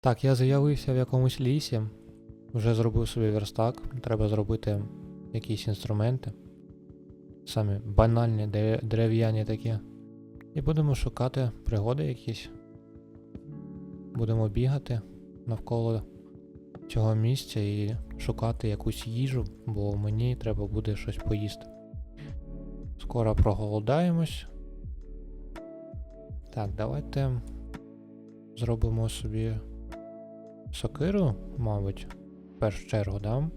Так, я з'явився в якомусь лісі, вже зробив собі верстак, треба зробити якісь інструменти. Самі банальні, дерев'яні такі. І будемо шукати пригоди якісь. Будемо бігати навколо цього місця і шукати якусь їжу, бо мені треба буде щось поїсти. Скоро проголодаємось. Так, давайте зробимо собі сокиру, мабуть, в першу чергу, да?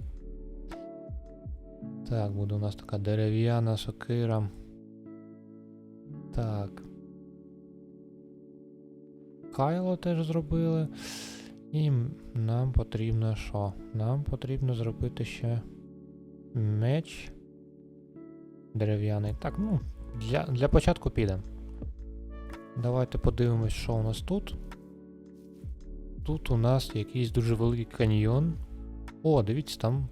Так, буде у нас така дерев'яна сокира. Так. Кайло теж зробили. І нам потрібно що? Нам потрібно зробити ще меч дерев'яний. Так, ну, для, для початку піде. Давайте подивимось, що у нас тут. Тут у нас якийсь дуже великий каньйон. О, дивіться, там.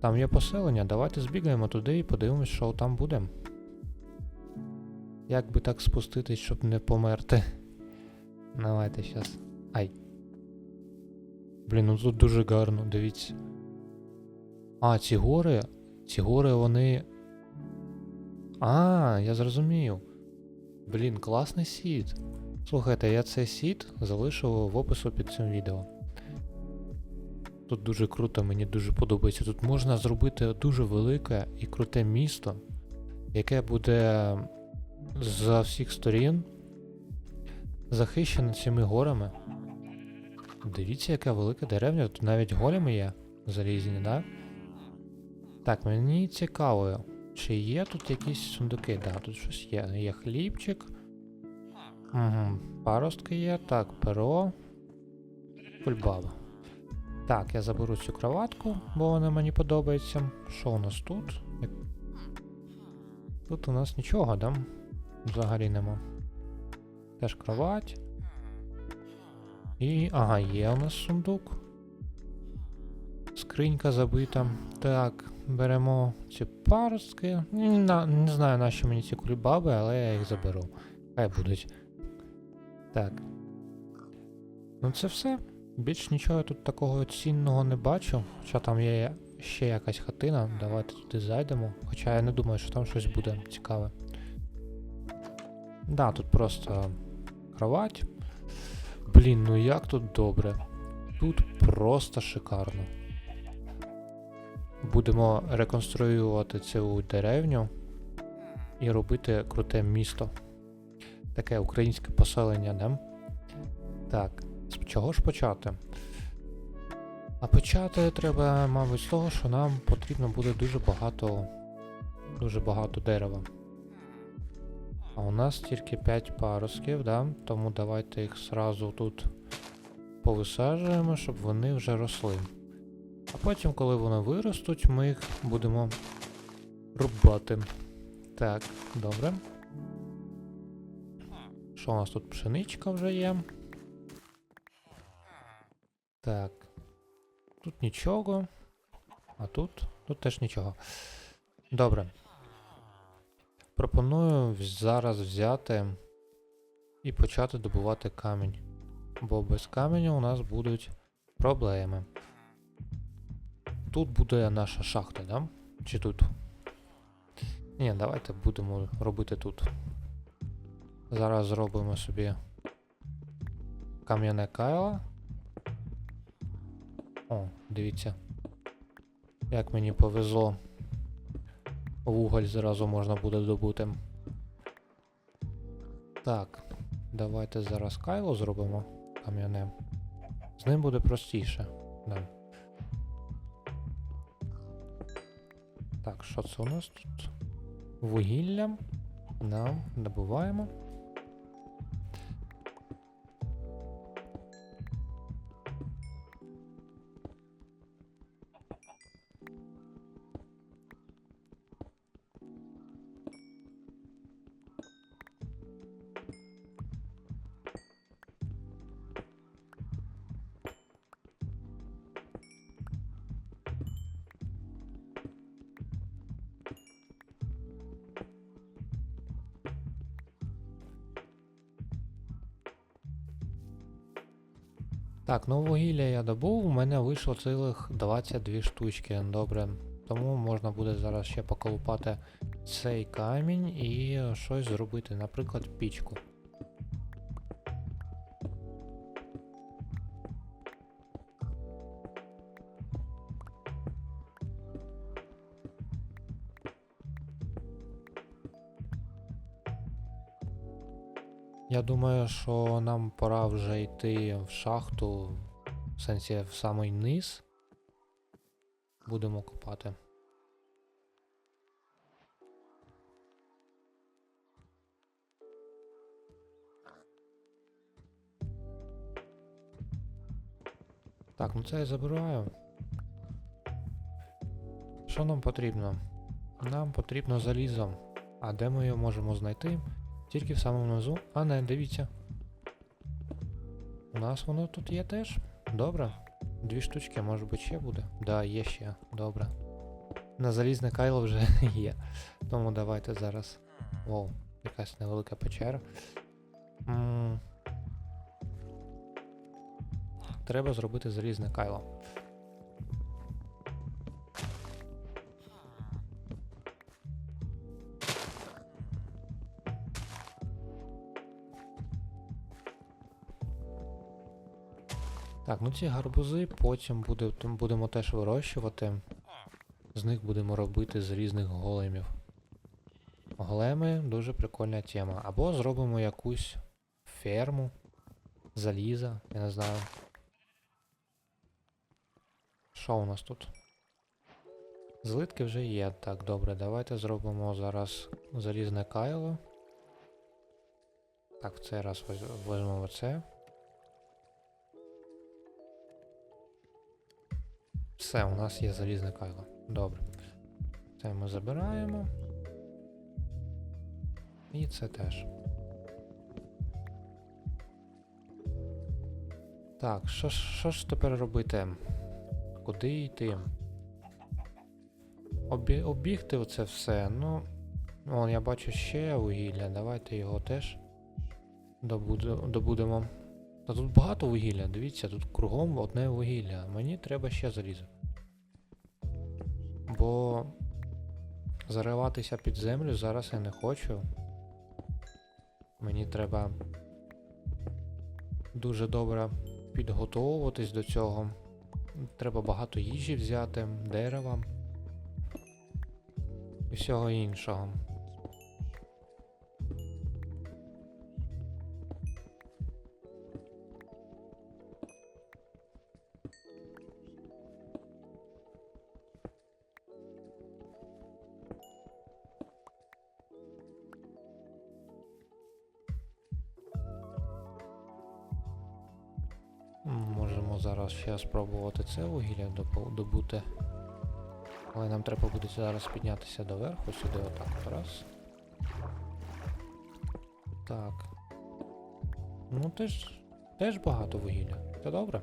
Там є поселення. Давайте збігаємо туди і подивимось, що там буде. Як би так спуститись, щоб не померти. Давайте щас. Ай. Блін, ну тут дуже гарно, дивіться. А, ці гори. Ці гори, вони. А, я зрозумів. Блін, класний сід. Слухайте, я цей сід залишив в опису під цим відео. Тут дуже круто, мені дуже подобається. Тут можна зробити дуже велике і круте місто, яке буде з всіх сторін захищене цими горами. Дивіться, яка велика деревня, тут навіть големи є залізні, да? Так, мені цікаво, чи є тут якісь сундуки? Да, тут щось є. Є хлібчик. Угу. Паростки є. Так, перо. Кульбаба. Так, я заберу цю кроватку, бо вона мені подобається. Що у нас тут? Тут у нас нічого, да? Взагалі нема. Теж кровать. І. Ага, є у нас сундук. Скринька забита. Так, беремо ці паростки. Не, не знаю, нащо мені ці кульбаби, але я їх заберу. Хай будуть. Так. Ну це все. Більш нічого я тут такого цінного не бачу. Хоча там є ще якась хатина. Давайте туди зайдемо. Хоча я не думаю, що там щось буде цікаве. Да, тут просто кровать. Блін, ну як тут добре. Тут просто шикарно. Будемо реконструювати цю деревню і робити круте місто. Таке українське поселення, да? Так, з чого ж почати? А почати треба, мабуть, з того, що нам потрібно буде дуже багато. Дуже багато дерева. А у нас тільки 5 парусків, да? тому давайте їх зразу тут повисаджуємо, щоб вони вже росли. А потім, коли вони виростуть, ми їх будемо рубати. Так, добре. Що у нас тут пшеничка вже є? Так. Тут нічого. А тут? Тут теж нічого. Добре. Пропоную зараз взяти і почати добувати камінь. Бо без каменя у нас будуть проблеми. Тут буде наша шахта, да? Чи тут? Ні, давайте будемо робити тут. Зараз зробимо собі кам'яне кайло. О, дивіться. Як мені повезло. Вуголь зразу можна буде добути. Так, давайте зараз кайло зробимо кам'яне. З ним буде простіше. Да. Так, що це у нас тут? Вугілля. Да, добуваємо. Так, ну вугілля я добув, у мене вийшло цілих 22 штучки. Добре. Тому можна буде зараз ще поколупати цей камінь і щось зробити, наприклад, пічку. Думаю, що нам пора вже йти в шахту, в сенсі в самий низ. Будемо копати. Так, ну це я забираю. Що нам потрібно? Нам потрібно залізо. А де ми його можемо знайти? Тільки в самому низу. А не, дивіться. У нас воно тут є теж. Добре. Дві штучки, може бути, ще буде. Да, є ще. Добре. На залізне кайло вже є. Тому давайте зараз. Воу, якась невелика печера. М, Треба зробити залізне кайло. Так, ну ці гарбузи потім буде, будемо теж вирощувати. З них будемо робити з різних големів. Големи дуже прикольна тема. Або зробимо якусь ферму заліза, я не знаю. Що у нас тут? Злитки вже є. Так, добре, давайте зробимо зараз залізне кайло. Так, в цей раз візь- візьмемо це. Все, у нас є залізне кайло. Добре. Це ми забираємо. І це теж. Так, що, що ж тепер робити? Куди йти? Обі, обігти оце все. Ну. Вон, я бачу ще вугілля. Давайте його теж добуде, добудемо. Та тут багато вугілля, дивіться, тут кругом одне вугілля. Мені треба ще залізо. Бо зариватися під землю зараз я не хочу. Мені треба дуже добре підготовуватись до цього. Треба багато їжі взяти, дерева і всього іншого. Зараз ще спробувати це вугілля добути. Але нам треба буде зараз піднятися доверху сюди, отак. Раз. Так. Ну теж. Теж багато вугілля. Це добре.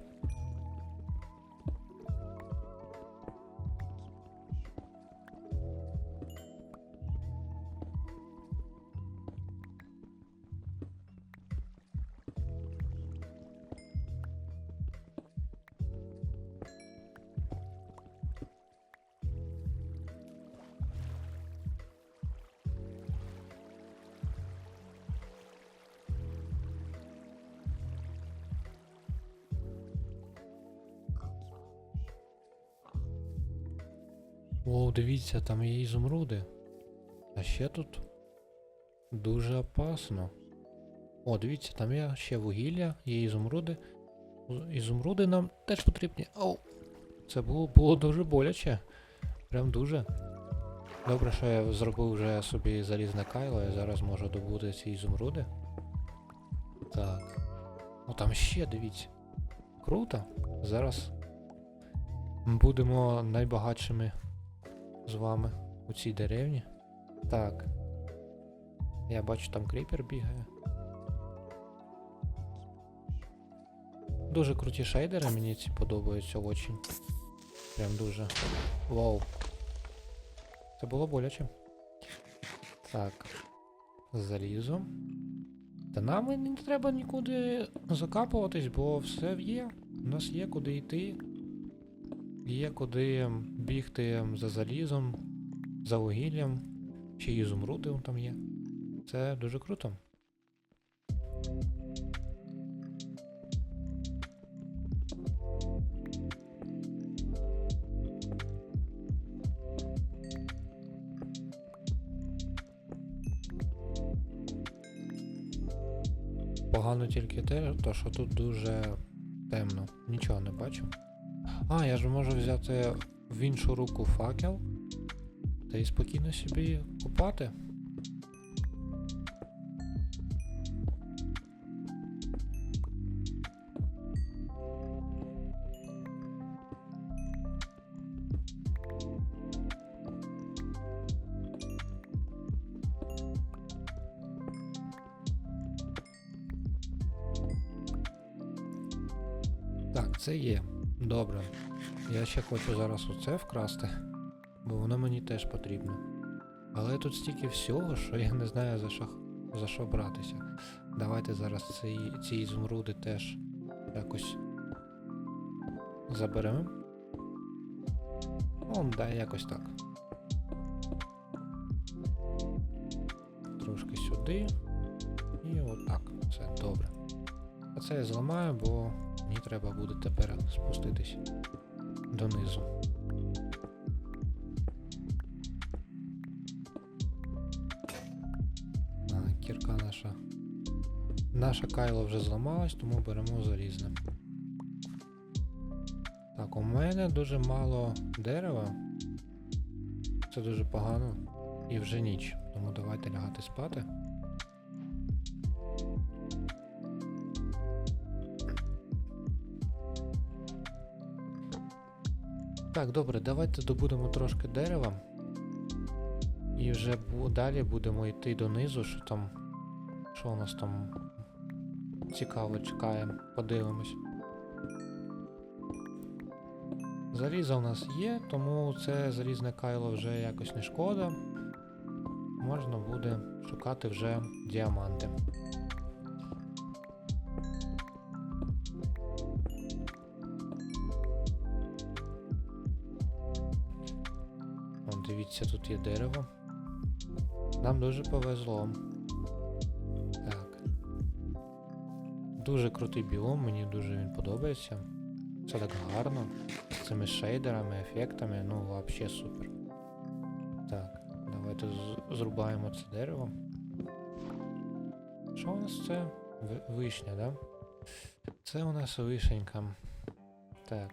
О, дивіться, там є ізумруди. А ще тут дуже опасно. О, дивіться, там є ще вугілля, є ізумруди. Ізумруди нам теж потрібні. Оу! Це було, було дуже боляче. Прям дуже. Добре, що я зробив вже собі залізне кайло, я зараз можу добути ці ізумруди. Так. О, там ще, дивіться. Круто. Зараз будемо найбагатшими з вами у цій деревні. Так. Я бачу, там кріпер бігає. Дуже круті шейдери, мені ці подобаються очень. Прям дуже. Вау. Це було боляче. Так. Залізо. Та нам і не треба нікуди закапуватись, бо все є. У нас є куди йти, є куди бігти за залізом, за вугіллям, ще й там є. Це дуже круто. Погано тільки те, що тут дуже темно, нічого не бачу. А, я ж можу взяти в іншу руку факел та й спокійно собі купати. Так, це є. Добре. Я ще хочу зараз оце вкрасти, бо воно мені теж потрібно. Але тут стільки всього, що я не знаю за що, за що братися. Давайте зараз ці, ці ізумруди теж якось заберемо. Ну, да, якось так. Трошки сюди. І отак. Все добре. А це я зламаю, бо мені треба буде тепер спуститись донизу. А, кірка наша. Наша кайло вже зламалась, тому беремо залізне. Так, у мене дуже мало дерева. Це дуже погано. І вже ніч. Тому давайте лягати спати. Так, добре, давайте добудемо трошки дерева. І вже далі будемо йти донизу, що там. Що у нас там цікаво чекає, подивимось. Залізо у нас є, тому це залізне кайло вже якось не шкода. Можна буде шукати вже діаманти. Дивіться, тут є дерево. Нам дуже повезло. Так. Дуже крутий біом, мені дуже він подобається. Це так гарно. З цими шейдерами, ефектами, ну вообще супер. Так, давайте зрубаємо це дерево. Що у нас це? Ви- Вишня, да? Це у нас вишенька. Так.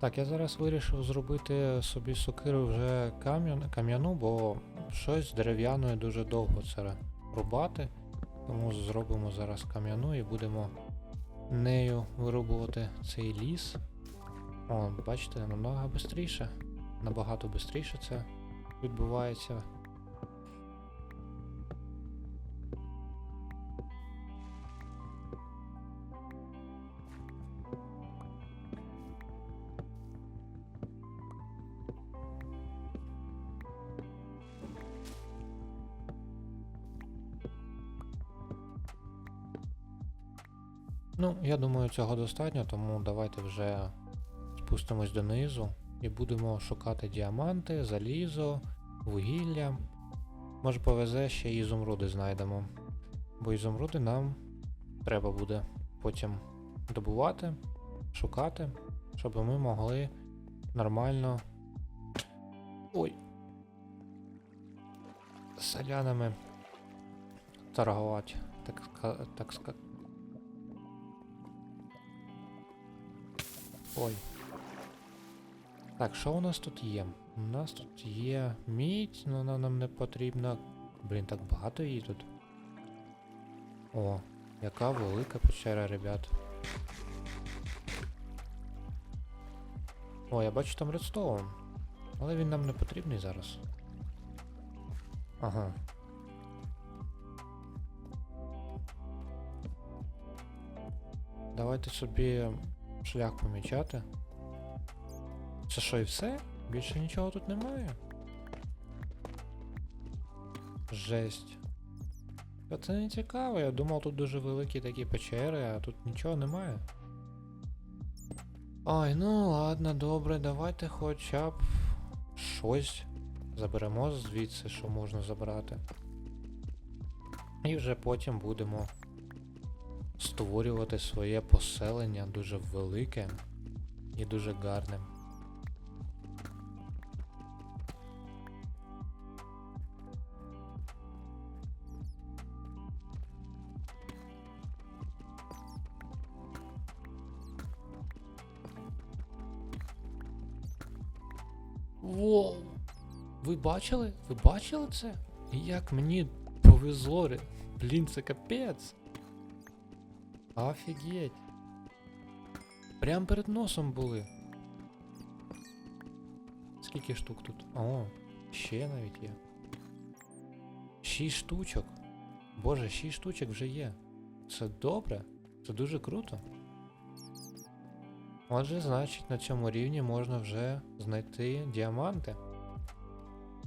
Так, я зараз вирішив зробити собі сокиру вже кам'ян- кам'яну, бо щось з дерев'яною дуже довго це рубати. Тому зробимо зараз кам'яну і будемо нею вирубувати цей ліс. О, бачите, намного швидше. Набагато швидше це відбувається. Ну, я думаю, цього достатньо, тому давайте вже спустимось донизу і будемо шукати діаманти, залізо, вугілля. Може повезе ще і ізумруди знайдемо. Бо ізумруди нам треба буде потім добувати, шукати, щоб ми могли нормально. Ой. Селянами торгувати, так, так сказати. Ой. Так, що у нас тут є? У нас тут є мідь, але вона нам не потрібна. Блін, так багато її тут. О, Яка велика печера, ребят. О, я бачу там редстоун. Але він нам не потрібний зараз. Ага. Давайте собі шлях помічати. Це що і все? Більше нічого тут немає. Жесть. Це не цікаво, я думав тут дуже великі такі печери, а тут нічого немає. Ой, ну ладно, добре, давайте хоча б щось заберемо звідси, що можна забрати. І вже потім будемо створювати своє поселення дуже велике і дуже гарне. Воу! Ви бачили? Ви бачили це? Як мені повезло. Блін, це капець. Офігеть. Прям перед носом були. Скільки штук тут? О, ще навіть є. Шість штучок. Боже, шість штучок вже є. Це добре. Це дуже круто. Отже, значить, на цьому рівні можна вже знайти діаманти.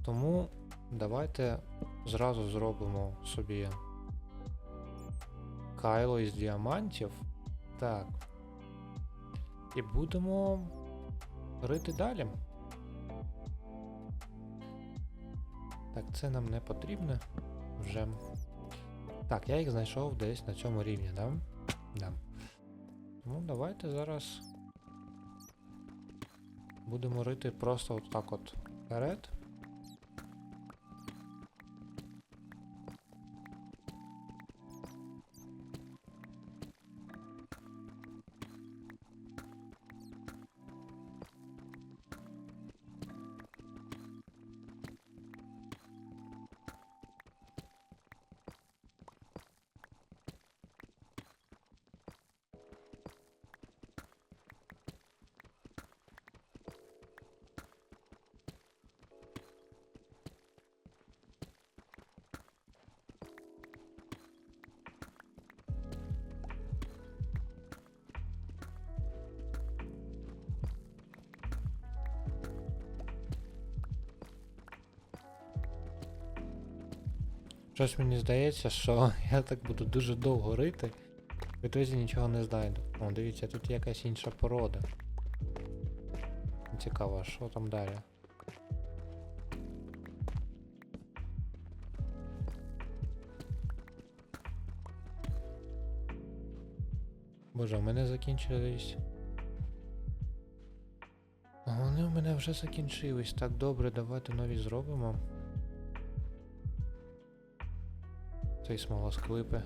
Тому давайте зразу зробимо собі кайло із діамантів. Так. І будемо рити далі. Так, це нам не потрібно вже. Так, я їх знайшов десь на цьому рівні, да? Да. Тому давайте зараз будемо рити просто от так от вперед. Щось мені здається, що я так буду дуже довго рити. В ітозі нічого не знайду. О, дивіться, тут якась інша порода. Цікаво, що там далі? Боже, у мене закінчились. Вони у мене вже закінчились. Так добре, давайте нові зробимо. Цей смолосклипи.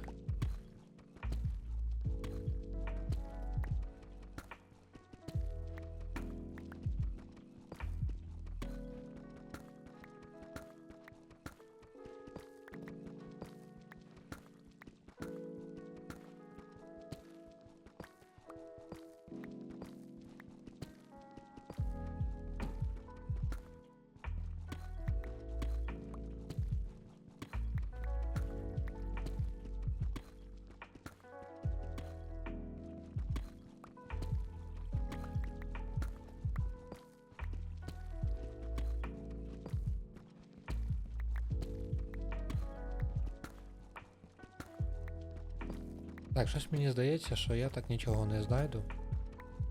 Так, щось мені здається, що я так нічого не знайду.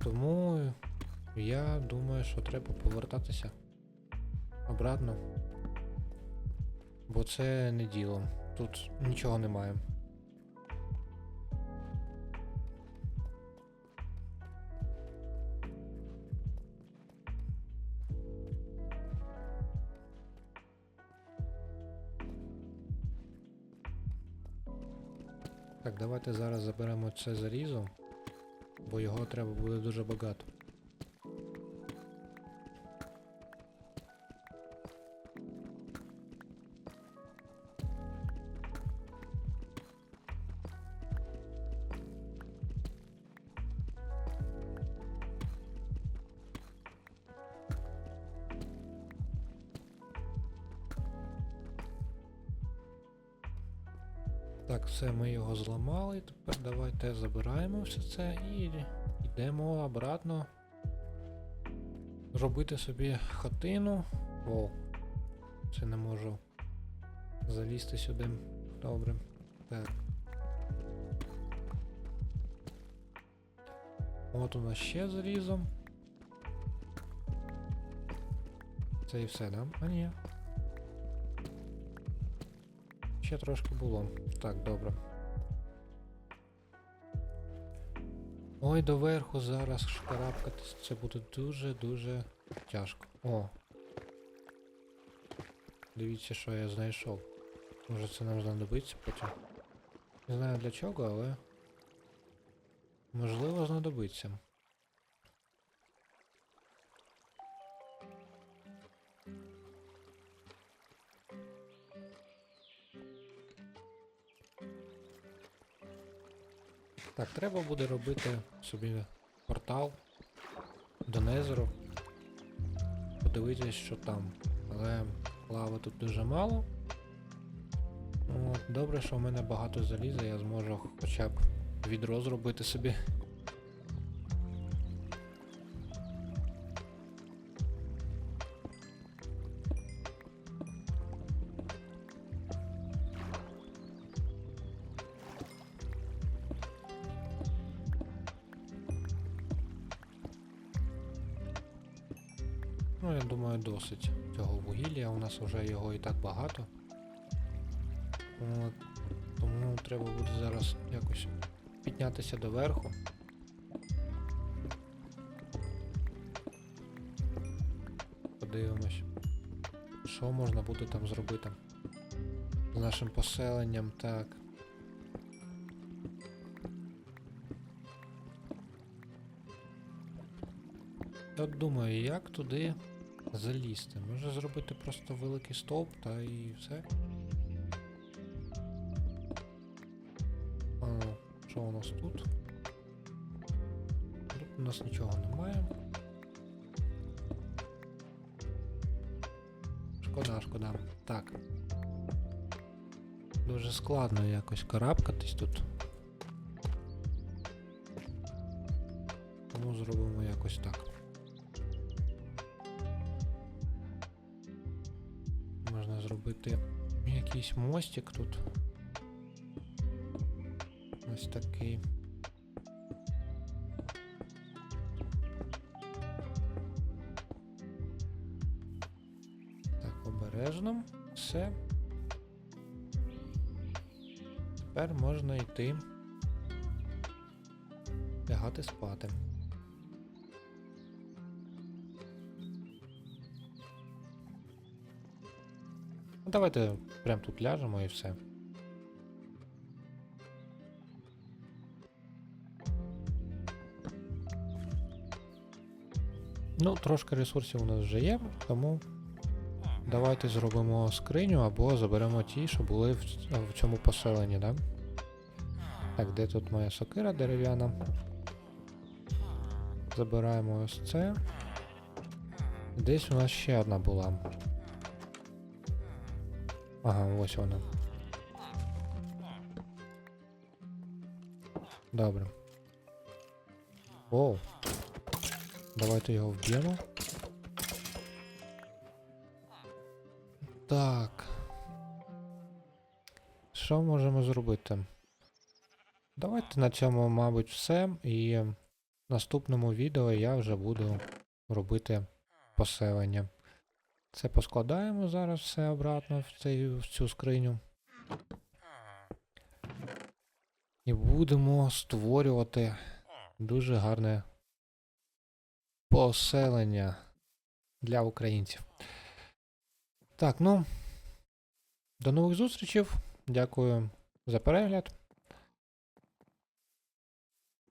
Тому я думаю, що треба повертатися обратно. Бо це не діло. Тут нічого немає. Так, давайте зараз заберемо це залізо, бо його треба буде дуже багато. Зламали. Тепер давайте забираємо все це і йдемо обратно робити собі хатину. О, це не можу залізти сюди. Добре. Так. От у нас ще залізо. Це і все, да? А ні. Ще трошки було. Так, добре. Ой, доверху зараз шкарабкатись. Це буде дуже-дуже тяжко. О. Дивіться, що я знайшов. Може це нам знадобиться потім. Не знаю для чого, але. Можливо, знадобиться. Так, треба буде робити собі портал до Незеру. Подивитись, що там. Але лави тут дуже мало. От, добре, що в мене багато заліза, я зможу хоча б відро зробити собі. Досить цього вугілля. У нас вже його і так багато. От, тому треба буде зараз якось піднятися доверху. Подивимось, що можна буде там зробити з нашим поселенням. Так. Я думаю, як туди залізти? Може зробити просто великий стовп та і все. А, що у нас тут? Тут у нас нічого немає. Шкода, шкода. Так. Дуже складно якось карабкатись тут. Тому зробимо якось так. Можна зробити якийсь мостик тут. Ось такий. Так, обережно. Все. Тепер можна йти лягати спати. Давайте прям тут ляжемо і все. Ну, трошки ресурсів у нас вже є, тому давайте зробимо скриню або заберемо ті, що були в, в цьому поселенні, да? Так, де тут моя сокира дерев'яна? Забираємо ось це. Десь у нас ще одна була. Ага, ось вона. Добре. Оу. Давайте його вб'ємо. Так. Що можемо зробити? Давайте на цьому, мабуть, все. І в наступному відео я вже буду робити поселення. Це поскладаємо зараз все обратно в, цей, в цю скриню. І будемо створювати дуже гарне поселення для українців. Так, ну. До нових зустрічей. Дякую за перегляд.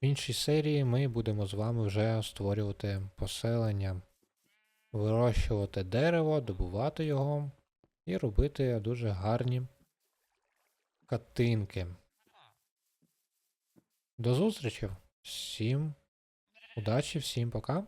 В іншій серії ми будемо з вами вже створювати поселення, вирощувати дерево, добувати його і робити дуже гарні катинки. До зустрічі! Всім удачі, всім пока!